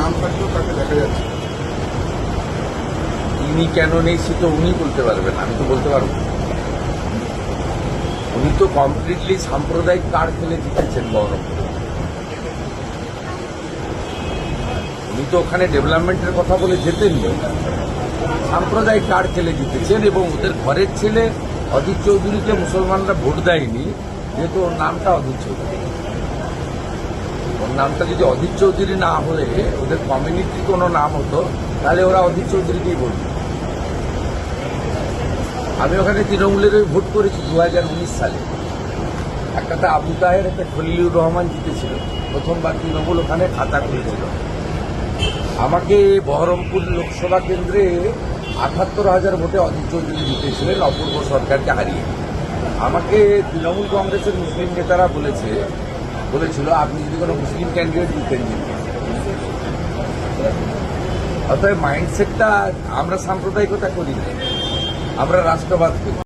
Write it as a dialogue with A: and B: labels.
A: নাম থাকলেও তাকে দেখা যাচ্ছে
B: কেন নেই সে তো উনি বলতে পারবেন, আমি তো বলতে পারব। উনি তো কমপ্লিটলি সাম্প্রদায়িক খেলে জিতেছেন উনি তো ওখানে ডেভেলপমেন্টের কথা বলে জেতেননি সাম্প্রদায়িক কার্ড খেলে জিতেছেন এবং ওদের ঘরের ছেলে অজিত চৌধুরীকে মুসলমানরা ভোট দেয়নি, যেহেতু ওর নামটা অজিত চৌধুরী। নামটা যদি অজিত চৌধুরী না হলে, ওদের কমিউনিটির কোনো নাম হতো, তাহলে ওরা অজিত চৌধুরীকেই বলতো। আমি ওখানে তৃণমূলের ওই ভোট করেছি দু হাজার উনিশ সালে। একটাতে আবু তাহের একটা খলিলুর রহমান জিতেছিল। প্রথমবার তৃণমূল ওখানে খাতা খুলেছিল। আমাকে বহরমপুর লোকসভা কেন্দ্রে আটাত্তর হাজার ভোটে অজিত চৌধুরী জিতেছিলেন, অপূর্ব সরকারকে হারিয়ে। আমাকে তৃণমূল কংগ্রেসের মুসলিম নেতারা বলেছে বলেছিল, আপনি যদি কোনো মুসলিম ক্যান্ডিডেট জিতেন। অতএব মাইন্ডসেটটা আমরা সাম্প্রদায়িকতা করি না, আমরা রাষ্ট্রবাদ করি